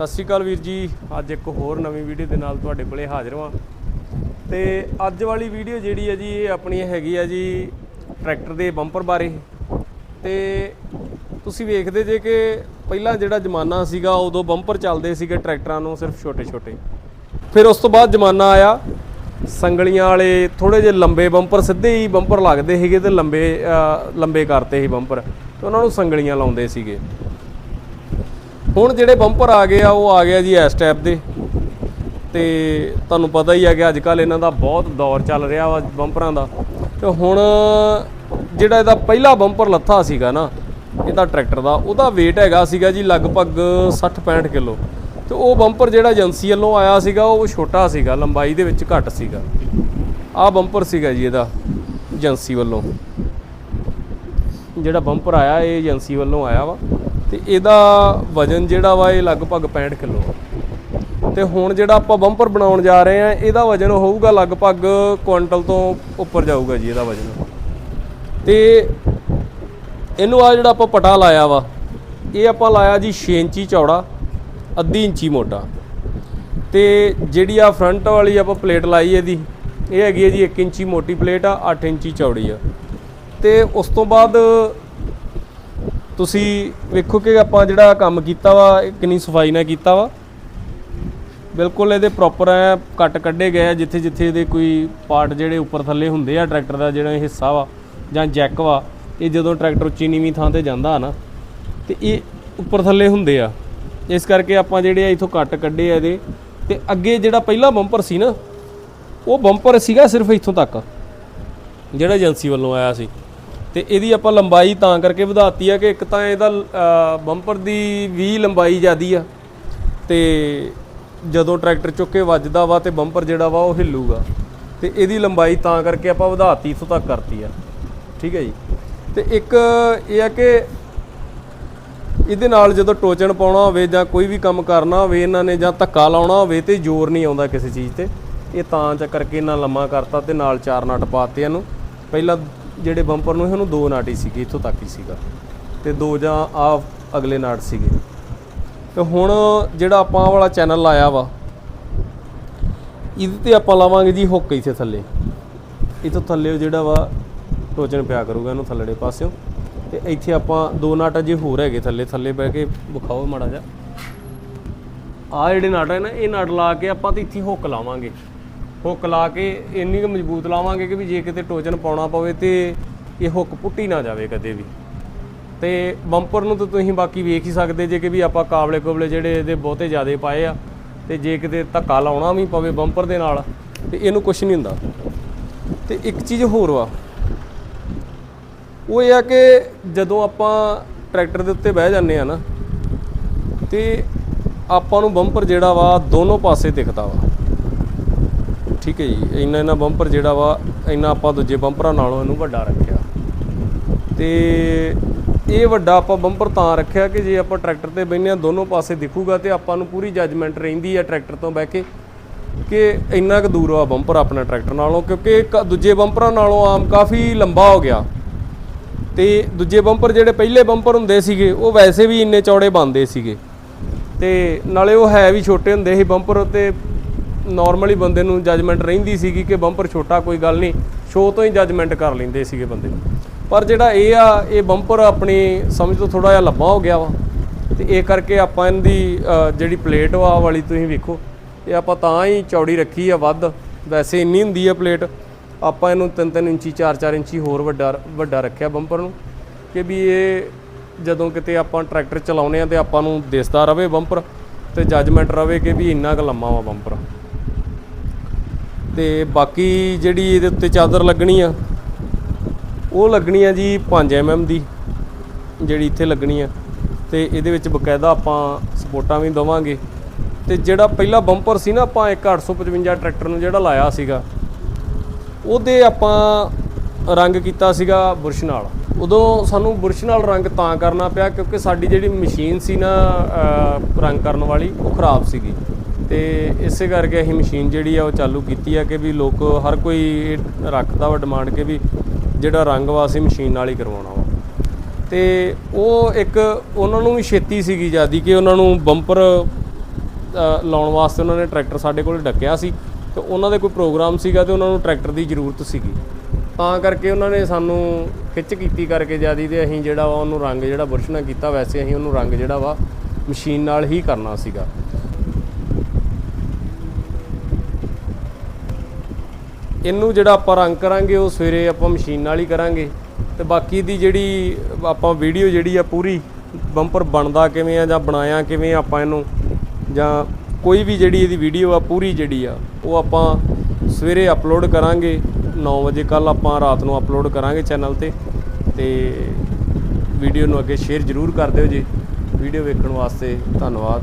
ਸਤਿ ਸ਼੍ਰੀ ਅਕਾਲ ਵੀਰ ਜੀ। ਅੱਜ ਇੱਕ ਹੋਰ ਨਵੀਂ ਵੀਡੀਓ ਦੇ ਨਾਲ ਤੁਹਾਡੇ ਕੋਲੇ ਹਾਜ਼ਰ ਹਾਂ। ਤੇ ਅੱਜ ਵਾਲੀ ਵੀਡੀਓ ਜਿਹੜੀ ਹੈ ਜੀ, ਇਹ ਆਪਣੀ ਹੈਗੀ ਆ ਜੀ ਟਰੈਕਟਰ ਦੇ ਬੰਪਰ ਬਾਰੇ। ਤੇ ਤੁਸੀਂ ਵੇਖਦੇ ਜੇ ਕਿ ਪਹਿਲਾਂ ਜਿਹੜਾ ਜ਼ਮਾਨਾ ਸੀਗਾ, ਉਦੋਂ ਬੰਪਰ ਚੱਲਦੇ ਸੀਗੇ ਟਰੈਕਟਰਾਂ ਨੂੰ ਸਿਰਫ ਛੋਟੇ ਛੋਟੇ ਫਿਰ ਉਸ ਤੋਂ ਬਾਅਦ ਜ਼ਮਾਨਾ ਆਇਆ, ਸੰਗਲੀਆਂ ਵਾਲੇ ਥੋੜੇ ਜਿਹੇ ਲੰਬੇ ਬੰਪਰ, ਸਿੱਧੇ ਹੀ ਬੰਪਰ ਲੱਗਦੇ ਸੀਗੇ ਤੇ ਲੰਬੇ ਲੰਬੇ ਕਰਤੇ ਸੀ ਬੰਪਰ। ਤੇ ਉਹਨਾਂ ਨੂੰ ਸੰਗਲੀਆਂ ਲਾਉਂਦੇ ਸੀਗੇ। ਹੁਣ ਜਿਹੜੇ ਬੰਪਰ ਆ ਗਏ ਆ, ਉਹ ਆ ਗਿਆ ਜੀ ਇਸ ਟਾਈਪ ਦੇ। ਤੇ ਤੁਹਾਨੂੰ ਪਤਾ ਹੀ ਆ ਕਿ ਅੱਜ ਕੱਲ ਇਹਨਾਂ ਦਾ ਬਹੁਤ ਦੌਰ ਚੱਲ ਰਿਹਾ ਵਾ ਬੰਪਰਾਂ ਦਾ। ਤੇ ਹੁਣ ਜਿਹੜਾ ਇਹਦਾ ਪਹਿਲਾ ਬੰਪਰ ਲੱਥਾ ਸੀਗਾ ਨਾ ਇਹਦਾ ਟਰੈਕਟਰ ਦਾ, ਉਹਦਾ weight ਹੈਗਾ ਸੀਗਾ ਜੀ ਲਗਭਗ 60-65 ਕਿਲੋ। ਤੇ ਉਹ ਬੰਪਰ ਜਿਹੜਾ ਏਜੰਸੀ ਵੱਲੋਂ ਆਇਆ ਸੀਗਾ, ਉਹ ਛੋਟਾ ਸੀਗਾ, ਲੰਬਾਈ ਦੇ ਵਿੱਚ ਘੱਟ ਸੀਗਾ। ਆਹ ਬੰਪਰ ਸੀਗਾ ਜੀ ਇਹਦਾ, ਏਜੰਸੀ ਵੱਲੋਂ। ਜਿਹੜਾ ਬੰਪਰ ਆਇਆ, ਇਹ ਏਜੰਸੀ ਵੱਲੋਂ ਆਇਆ ਵਾ। ਤੇ ਇਹਦਾ ਵਜਨ ਜਿਹੜਾ ਵਾ ਇਹ ਲਗਭਗ 65 ਕਿਲੋ ਆ। ਤੇ ਹੁਣ ਜਿਹੜਾ ਆਪਾਂ ਬੰਪਰ ਬਣਾਉਣ ਜਾ ਰਹੇ ਆ ਇਹਦਾ ਵਜਨ ਹੋਊਗਾ ਲਗਭਗ ਕੁਇੰਟਲ ਤੋਂ ਉੱਪਰ ਜਾਊਗਾ ਜੀ ਇਹਦਾ ਵਜਨ। ਤੇ ਇਹਨੂੰ ਆ ਜਿਹੜਾ ਆਪਾਂ ਪਟਾ ਲਾਇਆ ਵਾ, ਇਹ ਆਪਾਂ ਲਾਇਆ ਜੀ 6 ਇੰਚੀ ਚੌੜਾ, ਅੱਧੀ ਇੰਚੀ ਮੋਟਾ। ਤੇ ਜਿਹੜੀ ਆ ਫਰੰਟ ਵਾਲੀ ਆਪਾਂ ਪਲੇਟ ਲਾਈ ਇਹਦੀ, ਇਹ ਹੈਗੀ ਹੈ ਜੀ 1 ਇੰਚੀ ਮੋਟੀ ਪਲੇਟ ਆ 8 ਇੰਚੀ ਚੌੜੀ ਆ। ਤੇ ਉਸ ਤੋਂ ਬਾਅਦ ਤੁਸੀਂ ਵੇਖੋ ਕਿ ਆਪਾਂ ਜਿਹੜਾ ਕੰਮ ਕੀਤਾ ਵਾ, ਇਹ ਕਿੰਨੀ ਸਫ਼ਾਈ ਨਾਲ ਕੀਤਾ ਵਾ। ਬਿਲਕੁਲ ਇਹਦੇ ਪ੍ਰੋਪਰ ਐ ਕੱਟ ਕੱਢੇ ਗਏ ਆ, ਜਿੱਥੇ ਜਿੱਥੇ ਇਹਦੇ ਕੋਈ ਪਾਰਟ ਜਿਹੜੇ ਉੱਪਰ ਥੱਲੇ ਹੁੰਦੇ ਆ ਟਰੈਕਟਰ ਦਾ ਜਿਹੜਾ ਇਹ ਹਿੱਸਾ ਵਾ ਜਾਂ ਜੈਕ ਵਾ, ਇਹ ਜਦੋਂ ਟਰੈਕਟਰ ਉੱਚੀ ਨੀਵੀਂ ਥਾਂ ਤੇ ਜਾਂਦਾ ਨਾ, ਤੇ ਇਹ ਉੱਪਰ ਥੱਲੇ ਹੁੰਦੇ ਆ। ਇਸ ਕਰਕੇ ਆਪਾਂ ਜਿਹੜੇ ਆ ਇਥੋਂ ਕੱਟ ਕੱਢੇ ਆ ਇਹਦੇ, ਤੇ ਅੱਗੇ ਜਿਹੜਾ ਪਹਿਲਾ ਬੰਪਰ ਸੀ ਨਾ, ਉਹ ਬੰਪਰ ਸੀਗਾ ਸਿਰਫ ਇੱਥੋਂ ਤੱਕ, ਜਿਹੜਾ ਏਜੰਸੀ ਵੱਲੋਂ ਆਇਆ ਸੀ। ਤੇ ਇਹਦੀ ਆਪਾਂ ਲੰਬਾਈ ਤਾਂ ਕਰਕੇ ਵਧਾਤੀ ਆ ਕਿ ਇੱਕ ਤਾਂ ਇਹਦਾ ਬੰਪਰ ਦੀ ਵੀ ਲੰਬਾਈ ਜ਼ਿਆਦੀ ਆ ਤੇ ਜਦੋਂ ਟਰੈਕਟਰ ਚੁੱਕ ਕੇ ਵੱਜਦਾ ਵਾ ਤੇ ਬੰਪਰ ਜਿਹੜਾ ਵਾ ਉਹ ਹਿੱਲੂਗਾ ਤੇ ਇਹਦੀ ਲੰਬਾਈ ਤਾਂ ਕਰਕੇ ਆਪਾਂ ਵਧਾਤੀ ਇੱਥੋਂ ਤੱਕ ਕਰਤੀ ਆ। ਠੀਕ ਹੈ ਜੀ? ਤੇ ਇੱਕ ਇਹ ਆ ਕਿ ਇਹਦੇ ਨਾਲ ਜਦੋਂ ਟੋਚਣ ਪਾਉਣਾ ਹੋਵੇ ਜਾਂ ਕੋਈ ਵੀ ਕੰਮ ਕਰਨਾ ਹੋਵੇ, ਇਹਨਾਂ ਨੇ ਜਾਂ ਧੱਕਾ ਲਾਉਣਾ ਹੋਵੇ ਤੇ ਜ਼ੋਰ ਨਹੀਂ ਆਉਂਦਾ ਕਿਸੇ ਚੀਜ਼ ਤੇ, ਇਹ ਤਾਂ ਚ ਕਰਕੇ ਇਹਨਾਂ ਲੰਮਾ ਕਰਤਾ ਤੇ ਨਾਲ ਚਾਰ ਨਟ ਪਾਤੇ ਇਹਨੂੰ। ਪਹਿਲਾਂ ਜਿਹੜੇ ਬੰਪਰ ਨੂੰ ਇਹਨੂੰ ਦੋ ਨਾਟ ਹੀ ਸੀਗੇ, ਇੱਥੋਂ ਤੱਕ ਹੀ ਸੀਗਾ। ਤੇ ਦੋ ਜਾਂ ਆ ਅਗਲੇ ਨਾਟ ਸੀਗੇ। ਤੇ ਹੁਣ ਜਿਹੜਾ ਆਪਾਂ ਵਾਲਾ ਚੈਨਲ ਲਾਇਆ ਵਾ, ਇਹਦੇ ਤੇ ਆਪਾਂ ਲਾਵਾਂਗੇ ਜੀ ਹੁੱਕ ਇੱਥੇ ਥੱਲੇ। ਇਥੋਂ ਥੱਲੇ ਜਿਹੜਾ ਵਾ, ਟੋਚਨ ਪਿਆ ਕਰੂਗਾ ਇਹਨੂੰ ਥੱਲੜੇ ਪਾਸਿਓਂ। ਤੇ ਇੱਥੇ ਆਪਾਂ ਦੋ ਨਾਟ ਜੇ ਹੋਰ ਹੈਗੇ ਥੱਲੇ ਥੱਲੇ ਬਹਿ ਕੇ ਵਿਖਾਓ ਮਾੜਾ ਜਿਹਾ। ਆ ਜਿਹੜੇ ਨਾਟ ਹੈ ਨਾ, ਇਹ ਨਾਟ ਲਾ ਕੇ ਆਪਾਂ ਤੇ ਇੱਥੇ ਹੁੱਕ ਲਾਵਾਂਗੇ। ਹੁੱਕ ਲਾ ਕੇ ਇੰਨੀ ਕੁ ਮਜ਼ਬੂਤ ਲਾਵਾਂਗੇ ਕਿ ਵੀ ਜੇ ਕਿਤੇ ਟੋਚਨ ਪਾਉਣਾ ਪਵੇ ਤੇ ਇਹ ਹੁੱਕ ਪੁੱਟੀ ਨਾ ਜਾਵੇ ਕਦੇ ਵੀ। ਤੇ ਬੰਪਰ ਨੂੰ ਤਾਂ ਤੁਸੀਂ ਬਾਕੀ ਵੇਖ ਹੀ ਸਕਦੇ ਜੇ ਕਿ ਵੀ ਆਪਾਂ ਕਾਬਲੇ ਕੋਬਲੇ ਜਿਹੜੇ ਇਹਦੇ ਬਹੁਤੇ ਜ਼ਿਆਦੇ ਪਾਏ ਆ, ਤੇ ਜੇ ਕਿਤੇ ਧੱਕਾ ਲਾਉਣਾ ਵੀ ਪਵੇ ਬੰਪਰ ਦੇ ਨਾਲ, ਤੇ ਇਹਨੂੰ ਕੁਝ ਨਹੀਂ ਹੁੰਦਾ। ਤੇ ਇੱਕ ਚੀਜ਼ ਹੋਰ ਵਾ, ਉਹ ਇਹ ਆ ਕਿ ਜਦੋਂ ਆਪਾਂ ਟਰੈਕਟਰ ਦੇ ਉੱਤੇ ਬਹਿ ਜਾਂਦੇ ਆ ਨਾ, ਤੇ ਆਪਾਂ ਨੂੰ ਬੰਪਰ ਜਿਹੜਾ ਵਾ ਦੋਨੋਂ ਪਾਸੇ ਦਿਖਦਾ ਵਾ। ਠੀਕ ਹੈ ਜੀ, ਇੰਨਾ ਇੰਨਾ ਬੰਪਰ ਜਿਹੜਾ ਵਾ, ਇੰਨਾ ਆਪਾਂ ਦੂਜੇ ਬੰਪਰਾਂ ਨਾਲੋਂ ਇਹਨੂੰ ਵੱਡਾ ਰੱਖਿਆ। ਤੇ ਇਹ ਵੱਡਾ ਆਪਾਂ ਬੰਪਰ ਤਾਂ ਰੱਖਿਆ ਕਿ ਜੇ ਆਪਾਂ ਟਰੈਕਟਰ ਤੇ ਬੈਠੇ ਆ ਦੋਨੋਂ ਪਾਸੇ ਦਿਖੂਗਾ ਤੇ ਆਪਾਂ ਨੂੰ ਪੂਰੀ ਜੱਜਮੈਂਟ ਰਹਿੰਦੀ ਆ ਟਰੈਕਟਰ ਤੋਂ ਬਹਿ ਕੇ ਕਿ ਇੰਨਾ ਕੁ ਦੂਰ ਆ ਬੰਪਰ ਆਪਣਾ ਟਰੈਕਟਰ ਨਾਲੋਂ, ਕਿਉਂਕਿ ਇੱਕ ਦੂਜੇ ਬੰਪਰਾਂ ਨਾਲੋਂ ਆਮ ਕਾਫੀ ਲੰਬਾ ਹੋ ਗਿਆ। ਤੇ ਦੂਜੇ ਬੰਪਰ ਜਿਹੜੇ ਪਹਿਲੇ ਬੰਪਰ ਹੁੰਦੇ ਸੀਗੇ, ਉਹ ਵੈਸੇ ਵੀ ਇੰਨੇ ਚੌੜੇ ਬੰਦੇ ਸੀਗੇ। ਤੇ ਨਾਲੇ ਉਹ ਹੈ ਵੀ ਛੋਟੇ ਹੁੰਦੇ ਸੀ ਬੰਪਰ ਤੇ ਨਾਰਮਲੀ ਬੰਦੇ ਨੂੰ ਜੱਜਮੈਂਟ ਰਹਿੰਦੀ ਸੀਗੀ ਕਿ ਬੰਪਰ ਛੋਟਾ ਕੋਈ ਗੱਲ ਨਹੀਂ ਸ਼ੋਅ ਤੋਂ ਹੀ ਜੱਜਮੈਂਟ ਕਰ ਲੈਂਦੇ ਸੀਗੇ ਬੰਦੇ। ਪਰ ਜਿਹੜਾ ਇਹ ਆ ਇਹ ਬੰਪਰ ਆਪਣੀ ਸਮਝ ਤੋਂ ਥੋੜਾ ਜਿਹਾ ਲੰਬਾ ਹੋ ਗਿਆ ਵਾ। ਤੇ ਇਹ ਕਰਕੇ ਆਪਾਂ ਇਹਦੀ ਅ, ਜਿਹੜੀ ਪਲੇਟ ਵਾ ਵਾਲੀ ਤੁਸੀਂ ਵੇਖੋ। ਇਹ ਆਪਾਂ ਤਾਂ ਹੀ ਚੌੜੀ ਰੱਖੀ ਆ ਵੱਧ। ਵੈਸੇ ਇੰਨੀ ਹੁੰਦੀ ਆ ਪਲੇਟ ਆਪਾਂ ਇਹਨੂੰ 3-3 ਇੰਚੀ 4-4 ਇੰਚੀ ਹੋਰ ਵੱਡਾ ਵੱਡਾ ਰੱਖਿਆ ਬੰਪਰ ਨੂੰ। ਕਿ ਵੀ ਇਹ ਜਦੋਂ ਕਿਤੇ ਆਪਾਂ ਟਰੈਕਟਰ ਚਲਾਉਨੇ ਆ ਤੇ ਆਪਾਂ ਨੂੰ ਦਿਸਦਾ ਰਵੇ ਬੰਪਰ ਤੇ ਜੱਜਮੈਂਟ ਰਵੇ ਕਿ ਵੀ ਇੰਨਾ ਕੁ ਲੰਮਾ ਵਾ ਬੰਪਰ ਤੇ ਬਾਕੀ ਜਿਹੜੀ ਇਹਦੇ ਉੱਤੇ ਚਾਦਰ ਲੱਗਣੀ ਆ, ਉਹ ਲੱਗਣੀ ਆ ਜੀ 5 mm ਦੀ, ਜਿਹੜੀ ਇੱਥੇ ਲੱਗਣੀ ਆ। ਤੇ ਇਹਦੇ ਵਿੱਚ ਬਕਾਇਦਾ ਆਪਾਂ ਸਪੋਰਟਾਂ ਵੀ ਦਵਾਂਗੇ। ਤੇ ਜਿਹੜਾ ਪਹਿਲਾ ਬੰਪਰ ਸੀ ਨਾ ਆਪਾਂ ਇੱਕ 855 ਟਰੈਕਟਰ ਨੂੰ ਜਿਹੜਾ ਲਾਇਆ ਸੀਗਾ, ਉਹਦੇ ਆਪਾਂ ਰੰਗ ਕੀਤਾ ਸੀਗਾ ਬੁਰਸ਼ ਨਾਲ। ਉਦੋਂ ਸਾਨੂੰ ਬੁਰਸ਼ ਨਾਲ ਰੰਗ ਤਾਂ ਕਰਨਾ ਪਿਆ ਕਿਉਂਕਿ ਸਾਡੀ ਜਿਹੜੀ ਮਸ਼ੀਨ ਸੀ ਨਾ ਰੰਗ ਕਰਨ ਵਾਲੀ, ਉਹ ਖਰਾਬ ਸੀਗੀ। ਤੇ ਇਸੇ ਕਰਕੇ ਅਸੀਂ ਮਸ਼ੀਨ ਜਿਹੜੀ ਆ ਉਹ ਚਾਲੂ ਕੀਤੀ ਆ ਕਿ ਵੀ ਲੋਕ ਹਰ ਕੋਈ ਇਹ ਰੱਖਦਾ ਵਾ ਡਿਮਾਂਡ ਕਿ ਵੀ ਜਿਹੜਾ ਰੰਗ ਵਾ ਅਸੀਂ ਮਸ਼ੀਨ ਨਾਲ ਹੀ ਕਰਵਾਉਣਾ ਵਾ। ਤੇ ਉਹ ਇੱਕ ਉਹਨਾਂ ਨੂੰ ਵੀ ਛੇਤੀ ਸੀਗੀ ਜਿਆਦੀ ਕਿ ਉਹਨਾਂ ਨੂੰ ਬੰਪਰ ਲਾਉਣ ਵਾਸਤੇ ਉਹਨਾਂ ਨੇ ਟਰੈਕਟਰ ਸਾਡੇ ਕੋਲ ਡੱਕਿਆ ਸੀ ਤੇ ਉਹਨਾਂ ਦੇ ਕੋਈ ਪ੍ਰੋਗਰਾਮ ਸੀਗਾ ਤੇ ਉਹਨਾਂ ਨੂੰ ਟਰੈਕਟਰ ਦੀ ਜ਼ਰੂਰਤ ਸੀਗੀ। ਤਾਂ ਕਰਕੇ ਉਹਨਾਂ ਨੇ ਸਾਨੂੰ ਖਿੱਚ ਕੀਤੀ ਕਰਕੇ ਜਿਆਦੀ ਤੇ ਅਸੀਂ ਜਿਹੜਾ ਵਾ ਉਹਨੂੰ ਰੰਗ ਜਿਹੜਾ ਬੁਰਸ਼ ਕੀਤਾ, ਵੈਸੇ ਅਸੀਂ ਉਹਨੂੰ ਰੰਗ ਜਿਹੜਾ ਵਾ ਮਸ਼ੀਨ ਨਾਲ ਹੀ ਕਰਨਾ ਸੀਗਾ। ਇਹਨੂੰ ਜਿਹੜਾ ਆਪਾਂ ਰੰਗ ਕਰਾਂਗੇ, ਉਹ ਸਵੇਰੇ ਆਪਾਂ ਮਸ਼ੀਨ ਨਾਲ ਹੀ ਕਰਾਂਗੇ। ਤੇ ਬਾਕੀ ਦੀ ਜਿਹੜੀ ਆਪਾਂ ਵੀਡੀਓ ਜਿਹੜੀ ਆ ਪੂਰੀ ਬੰਪਰ ਬਣਦਾ ਕਿਵੇਂ ਆ ਜਾਂ ਬਣਾਇਆ ਕਿਵੇਂ ਆਪਾਂ ਇਹਨੂੰ, ਜਾਂ ਕੋਈ ਵੀ ਜਿਹੜੀ ਇਹਦੀ ਵੀਡੀਓ ਆ ਪੂਰੀ ਜਿਹੜੀ ਆ, ਉਹ ਆਪਾਂ ਸਵੇਰੇ ਅਪਲੋਡ ਕਰਾਂਗੇ। 9 ਵਜੇ ਕੱਲ ਆਪਾਂ ਰਾਤ ਨੂੰ ਅਪਲੋਡ ਕਰਾਂਗੇ ਚੈਨਲ ਤੇ। ਤੇ ਵੀਡੀਓ ਨੂੰ ਅੱਗੇ ਸ਼ੇਅਰ ਜ਼ਰੂਰ ਕਰ ਦਿਓ ਜੀ। ਵੀਡੀਓ ਵੇਖਣ ਵਾਸਤੇ ਧੰਨਵਾਦ।